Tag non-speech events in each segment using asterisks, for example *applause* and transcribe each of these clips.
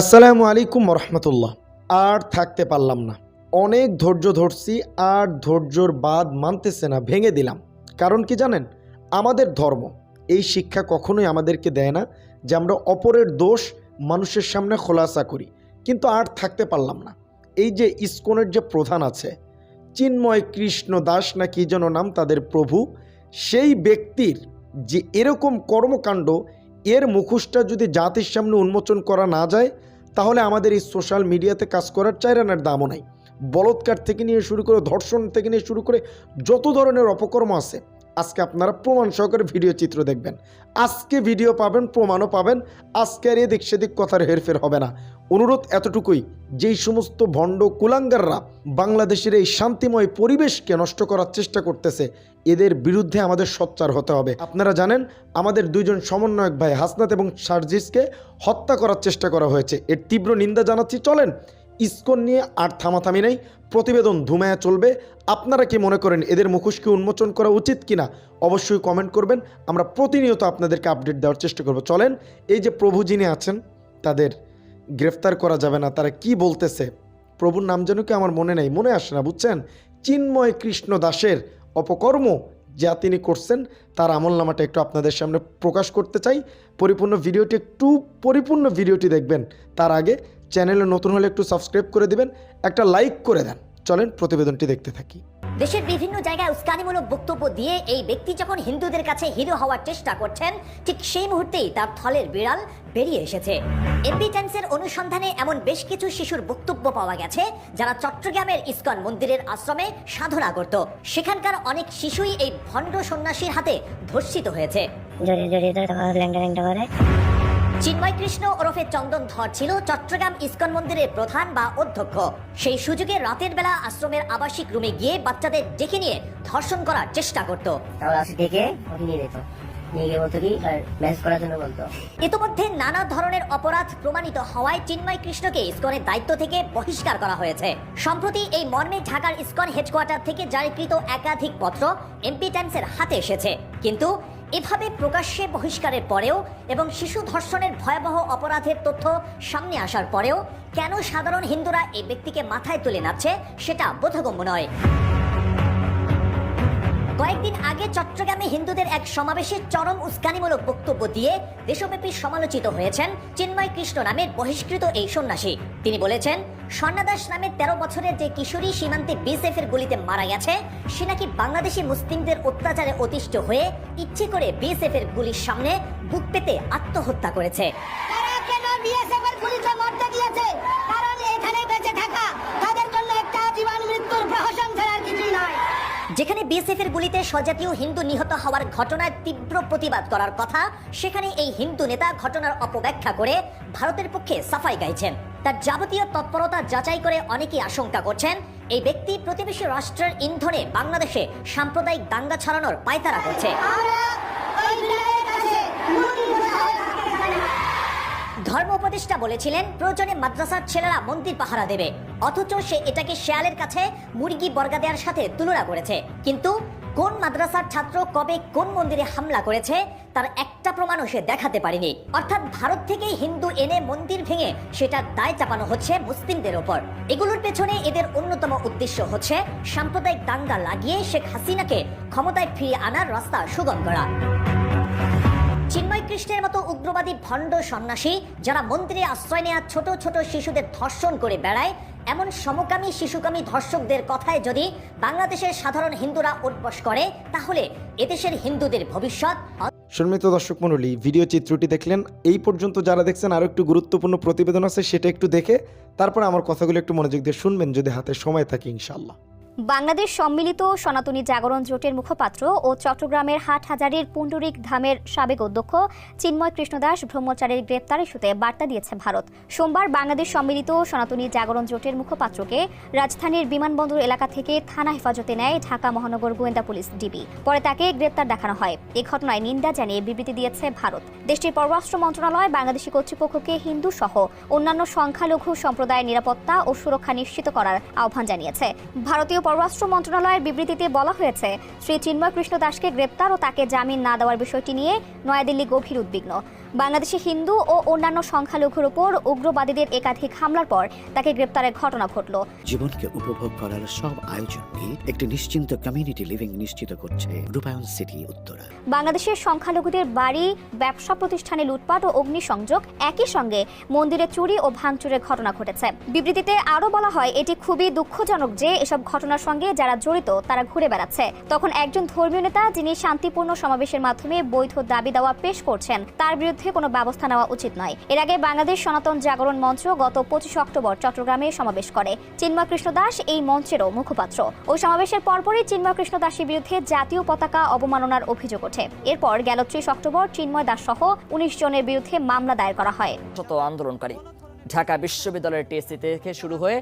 আসসালামু আলাইকুম রহমতুল্লাহ আর থাকতে পারলাম না। অনেক ধৈর্য ধরছি, আর ধৈর্যর বাদ মানতেছে না, ভেঙে দিলাম। কারণ কি জানেন? আমাদের ধর্ম, এই শিক্ষা কখনোই আমাদেরকে দেয় না যে আমরা অপরের দোষ মানুষের সামনে খোলাসা করি। কিন্তু আর থাকতে পারলাম না। এই যে ইস্কনের যে প্রধান আছে, চিন্ময় কৃষ্ণ দাস না কি যেন নাম তাদের প্রভু, সেই ব্যক্তির যে এরকম কর্মকাণ্ড এর মুখোশটা যদি জাতির সামনে উন্মোচন করা না যায়, তাহলে আমাদের এই সোশ্যাল মিডিয়াতে কাজ করার চাইরানার দামও নাই। বলৎকার থেকে নিয়ে শুরু করে, ধর্ষণ থেকে নিয়ে শুরু করে, যত ধরনের অপকর্ম আছে আজকে আপনারা প্রমাণ সহকারে ভিডিও চিত্র দেখবেন। আজকে ভিডিও পাবেন, প্রমাণও পাবেন, আজকে আর এদিক সেদিক কথার হেরফের হবে না। অনুরোধ এতটুকুই, যেই সমস্ত ভণ্ড কুলাঙ্গাররা বাংলাদেশের এই শান্তিময় পরিবেশকে নষ্ট করার চেষ্টা করতেছে, এদের বিরুদ্ধে আমাদের সোচ্চার হতে হবে। আপনারা জানেন, আমাদের দুইজন সমন্বয়ক ভাই হাসনাত এবং সার্জিসকে হত্যা করার চেষ্টা করা হয়েছে। এর তীব্র নিন্দা জানাচ্ছি। চলেন ইস্কন নিয়ে আর থামাথামি নেই। প্রতিবেদন ধুমায়া চলবে। আপনারা কি মনে করেন এদের মুখোশকে উন্মোচন করা উচিত কিনা? অবশ্যই কমেন্ট করবেন। আমরা প্রতিনিয়ত আপনাদেরকে আপডেট দেওয়ার চেষ্টা করব। চলেন, এই যে প্রভু যিনি আছেন, তাদের গ্রেফতার করা যাবে না। তারা কি বলতেছে? প্রভুর নাম যেন কি আমার মনে নেই? মনে আসে না, বুঝছেন? চিন্ময় কৃষ্ণ দাসের অপকর্ম যা তিনি করছেন, তার আমল নামাটা একটু আপনাদের সামনে প্রকাশ করতে চাই। পরিপূর্ণ ভিডিওটি, একটু পরিপূর্ণ ভিডিওটি দেখবেন। তার আগে চ্যানেলে নতুন হলে একটু সাবস্ক্রাইব করে দিবেন একটা লাইক করে দেন। চলেন প্রতিবেদনটি দেখতে থাকি। দেশের বিভিন্ন জায়গায় উস্কানিমূলক বক্তব্য দিয়ে এই ব্যক্তি যখন হিন্দুদের কাছে হিরো হওয়ার চেষ্টা করছেন ঠিক সেই মুহূর্তেই তার থলের বিড়াল বেরিয়ে এসেছে। এমপি টাইমসের অনুসন্ধানে এমন বেশ কিছু শিশুর বক্তব্য পাওয়া গেছে যারা চট্টগ্রামের ইস্কন মন্দিরের আশ্রমে সাধনা করত। সেখানকার অনেক শিশুই এই ভণ্ড সন্ন্যাসীর হাতে ধর্ষিত হয়েছে। জড়িয়ে জড়িয়ে করে। চিন্ময় কৃষ্ণ ওরফে চন্দন ধর ছিল চট্টগ্রাম ইস্কন মন্দিরের প্রধান বা অধ্যক্ষ। সেই সুযোগে রাতের বেলা আশ্রমের আবাসিক রুমে গিয়ে বাচ্চাদের ডেকে নিয়ে ধর্ষণ করার চেষ্টা করত। ডেকে নিয়ে যেত। ইতোমধ্যে নানা ধরনের অপরাধ প্রমাণিত হওয়ায় চিন্ময় কৃষ্ণকে ইসকনের দায়িত্ব থেকে বহিষ্কার করা হয়েছে। সম্প্রতি এই মর্মে ঢাকার ইসকন হেডকোয়ার্টার থেকে জারিকৃত একাধিক পত্র এমপি টাইমসের হাতে এসেছে। কিন্তু এভাবে প্রকাশ্যে বহিষ্কারের পরেও এবং শিশু ধর্ষণের ভয়াবহ অপরাধের তথ্য সামনে আসার পরেও কেন সাধারণ হিন্দুরা এই ব্যক্তিকে মাথায় তুলে নাচছে সেটা বোধগম্য নয়। কয়েকদিন আগে চট্টগ্রামে হিন্দুদের এক সমাবেশে চরম উস্কানিমূলক বক্তব্য দিয়ে দেশব্যাপী সমালোচিত হয়েছেন চিন্ময় কৃষ্ণ নামের বহিষ্কৃত এই সন্ন্যাসী। তিনি বলেছেন, স্বর্ণাদাস নামের তেরো বছরের যে কিশোরী সীমান্তে বিএসএফ এর গুলিতে মারা গেছে সে নাকি বাংলাদেশি মুসলিমদের অত্যাচারে অতিষ্ঠ হয়ে ইচ্ছে করে বিএসএফ এর গুলির সামনে বুক পেতে আত্মহত্যা করেছে। কারণ এখানে বেঁচে থাকা তাদের জন্য একটা জীবন মৃত্যুর প্রহসন কিছুই নয় যেখানে বিএসএফ এর গুলিতে স্বজাতীয় হিন্দু নিহত হওয়ার ঘটনায় তীব্র প্রতিবাদ করার কথা, সেখানে এই হিন্দু নেতা ঘটনার অপব্যাখ্যা করে ভারতের পক্ষে সাফাই গাইছেন। তার যাবতীয় তৎপরতা যাচাই করে অনেকেই আশঙ্কা করছেন, এই ব্যক্তি প্রতিবেশী রাষ্ট্রের ইন্ধনে বাংলাদেশে সাম্প্রদায়িক দাঙ্গা ছড়ানোর পায়তারা করছে আমরা ওই বিড়ালের কাছে মুরগি পোষা হয়ে থাকতে পারি না। ধর্ম উপদেষ্টা বলেছিলেন, প্রয়োজনে মাদ্রাসার ছেলেরা মন্দির পাহারা দেবে। অথচ সে এটাকে শেয়ালের কাছে মুরগি বর্গা দেওয়ার সাথে তুলনা করেছে। কিন্তু কোন মাদ্রাসার ছাত্র কবে কোন মন্দিরে হামলা করেছে, তার একটা প্রমাণও সে দেখাতে পারেনি। অর্থাৎ ভারত থেকে হিন্দু এনে মন্দির ভেঙে সেটার দায় চাপানো হচ্ছে মুসলিমদের ওপর। এগুলোর পেছনে এদের অন্যতম উদ্দেশ্য হচ্ছে সাম্প্রদায়িক দাঙ্গা লাগিয়ে শেখ হাসিনাকে ক্ষমতায় ফিরিয়ে আনার রাস্তা সুগম করা। চিন্ময় কৃষ্ণের মতো উগ্রবাদী ভণ্ড সন্ন্যাসী যারা মন্দিরে আশ্রয় নেওয়া ছোট ছোট শিশুদের ধর্ষণ করে বেড়ায়, এমন সমকামী শিশুকামী ধর্ষকদের কথায় যদি বাংলাদেশের সাধারণ হিন্দুরা উঠবস করে, তাহলে এদেশের হিন্দুদের ভবিষ্যৎ সম্মিত দর্শক মণ্ডলী, ভিডিও চিত্রটি দেখলেন। এই পর্যন্ত যারা দেখছেন আরও একটু গুরুত্বপূর্ণ প্রতিবেদন আছে, সেটা একটু দেখে তারপর আমার কথাগুলো একটু মনোযোগ দিয়ে শুনবেন, যদি হাতে সময় থাকে ইনশাল্লাহ বাংলাদেশ সম্মিলিত সনাতনী জাগরণ জোটের মুখপাত্র ও চট্টগ্রামের হাটহাজারির পুণ্ডরিক ধামের সাবেক অধ্যক্ষ চিন্ময় কৃষ্ণদাস ব্রহ্মচারীর গ্রেপ্তার ইস্যুতে বার্তা দিয়েছে ভারত। সোমবার বাংলাদেশ সম্মিলিত সনাতনী জাগরণ জোটের মুখপাত্রকে রাজধানীর বিমানবন্দর এলাকা থেকে থানা হেফাজতে নেয় ঢাকা মহানগর গোয়েন্দা পুলিশ ডিবি। পরে তাকে গ্রেপ্তার দেখানো হয়। এ ঘটনায় নিন্দা জানিয়ে বিবৃতি দিয়েছে ভারত। দেশটির পররাষ্ট্র মন্ত্রণালয়, বাংলাদেশি কর্তৃপক্ষকে হিন্দু সহ অন্যান্য সংখ্যালঘু সম্প্রদায়ের নিরাপত্তা ও সুরক্ষা নিশ্চিত করার আহ্বান জানিয়েছে। ভারতীয় পররাষ্ট্র মন্ত্রণালয়ের বিবৃতিতে বলা হয়েছে, শ্রী চিন্ময় কৃষ্ণ দাসকে গ্রেপ্তার ও তাকে জামিন না দেওয়ার বিষয়টি নিয়ে নয়াদিল্লি গভীর উদ্বিগ্ন। বাংলাদেশে হিন্দু ও অন্যান্য সংখ্যালঘুর উপর উগ্রবাদীদের একাধিক হামলার পর তাকে গ্রেপ্তারের ঘটনা ঘটল। জীবনকে উপভোগ করার সব আয়োজনকে একটি নিশ্চিন্ত কমিউনিটি লিভিং নিশ্চিত করছে রূপায়ণ সিটি উত্তরা। বাংলাদেশের সংখ্যালঘুদের বাড়ি ব্যবসা প্রতিষ্ঠানে লুটপাট ও অগ্নিসংযোগ একই সঙ্গে মন্দিরে চুরি ও ভাঙচুরের ঘটনা ঘটেছে। বিবৃতিতে আরও বলা হয় এটি খুবই দুঃখজনক যে এসব ঘটনার সঙ্গে যারা জড়িত তারা ঘুরে বেড়াচ্ছে। তখন একজন ধর্মীয় নেতা যিনি শান্তিপূর্ণ সমাবেশের মাধ্যমে বৈধ দাবি দাওয়া পেশ করছেন তার বিরুদ্ধে কোনো ব্যবস্থা নেওয়া উচিত নয়। এর আগে বাংলাদেশ সনাতন জাগরণ মঞ্চ গত পঁচিশ অক্টোবর চট্টগ্রামে সমাবেশ করে। চিন্ময় কৃষ্ণ দাস এই মঞ্চেরও মুখপাত্র। ওই সমাবেশের পরপরই চিন্ময় কৃষ্ণ দাসের বিরুদ্ধে জাতীয় পতাকা অবমাননার অভিযোগ ওঠে। এরপর গেল ত্রিশ অক্টোবর চিন্ময় দাস সহ উনিশ জনের বিরুদ্ধে মামলা দায়ের করা হয়। আন্দোলনকারী ঢাকা বিশ্ববিদ্যালয়ের টিএসসি থেকে শুরু হয়ে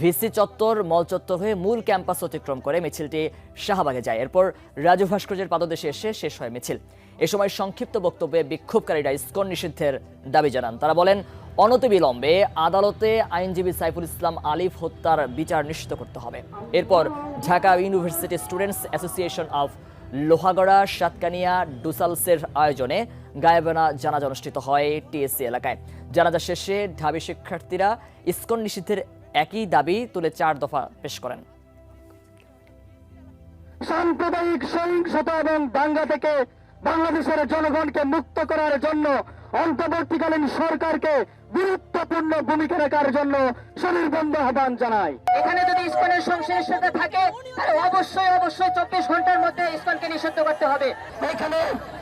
ভিসি চত্বর, মল চত্বর হয়ে মূল ক্যাম্পাস অতিক্রম করে মিছিলটি শাহবাগে যায়। এরপর রাজু ভাস্কর্যের পাদদেশে এসে শেষ হয় মিছিল। এ সময় সংক্ষিপ্ত বক্তব্যে বিক্ষোভকারীরা ইস্কন নিষিদ্ধের দাবি জানান। তারা বলেন, অনতিবিলম্বে আদালতে আইনজীবী সাইফুল ইসলাম আলিফ হত্যার বিচার নিশ্চিত করতে হবে। এরপর Dhaka university students association of Lohagara, Satkania, ডুসালসের আয়োজনে গায়েবানা জানাজা অনুষ্ঠিত হয় টিএসসি এলাকায়। জানাজা শেষে ঢাবি শিক্ষার্থীরা ইস্কন নিষিদ্ধের একই দাবি তুলে চার দফা পেশ করেন। সাম্প্রদায়িক সহিংসতা এবং দাঙ্গা থেকে বাংলাদেশের জনগণকে মুক্ত করার জন্য অন্তর্বর্তীকালীন সরকারকে গুরুত্বপূর্ণ ভূমিকা রাখার জন্য সুনির্বন্ধ আহ্বান জানায় এখানে যদি ইসকনের সংশ্লিষ্টতা থাকে তাহলে অবশ্যই অবশ্যই চব্বিশ ঘণ্টার মধ্যে ইসকনকে নিষিদ্ধ করতে হবে। এখানে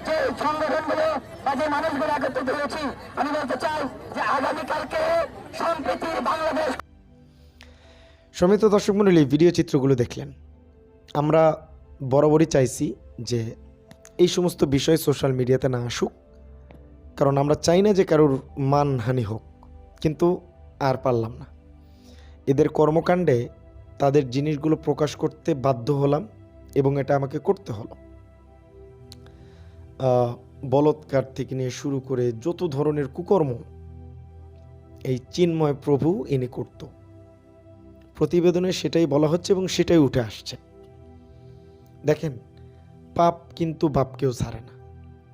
যে সংগঠনগুলো বা যে মানুষগুলো একত্রিত হয়েছি আমি বলতে চাই যে আগামীকালকে সম্প্রীতির বাংলাদেশ সমিত দর্শক মন্ডলী ভিডিও চিত্রগুলো দেখলেন। আমরা বরাবরই চাইছি যে এই সমস্ত বিষয় সোশ্যাল মিডিয়াতে না আসুক। কারণ আমরা চাই না যে কারোর মানহানি হোক, কিন্তু আর পারলাম না। এদের কর্মকাণ্ডে তাদের জিনিসগুলো প্রকাশ করতে বাধ্য হলাম এবং এটা আমাকে করতে হলো। বলৎকার থেকে নিয়ে শুরু করে যত ধরনের কুকর্ম এই চিন্ময় প্রভু ইনি করতো, প্রতিবেদনে সেটাই বলা হচ্ছে এবং সেটাই উঠে আসছে। দেখেন, পাপ কিন্তু বাপকেও ছাড়ে না।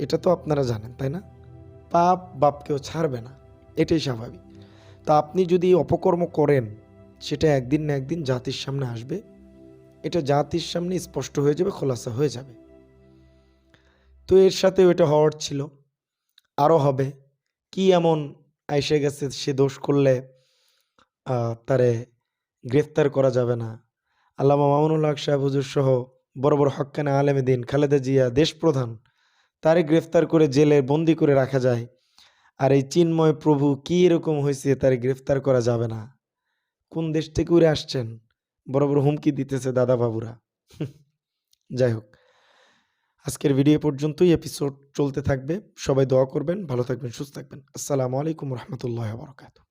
এটা তো আপনারা জানেন, তাই না? পাপ বাপকেও ছাড়বে না, এটাই স্বাভাবিক। তা আপনি যদি অপকর্ম করেন, সেটা একদিন না একদিন জাতির সামনে আসবে, এটা জাতির সামনে স্পষ্ট হয়ে যাবে, খোলাসা হয়ে যাবে। তো এর সাথে এটা হওয়ার ছিল। আরও হবে, কি এমন আইসে গেছে সে দোষ করলে তারে গ্রেফতার করা যাবে না। আল্লামা মামুনুল সাহেব হুজুর সহ বড় বড় হক্কানা আলেমে দিন, খালেদা জিয়া দেশপ্রধান তারে গ্রেফতার করে জেলে বন্দি করে রাখা যায়। আর এই চিন্ময় প্রভু কি এরকম হয়েছে তারে গ্রেফতার করা যাবে না? কোন দেশ থেকে উড়ে আসছেন? বড় বড় হুমকি দিতেছে দাদা বাবুরা। *laughs* যাই হোক, আজকের ভিডিও পর্যন্তই এপিসোড চলতে থাকবে। সবাই দোয়া করবেন, ভালো থাকবেন, সুস্থ থাকবেন। আসসালামু আলাইকুম রহমতুল্লাহ বরকাত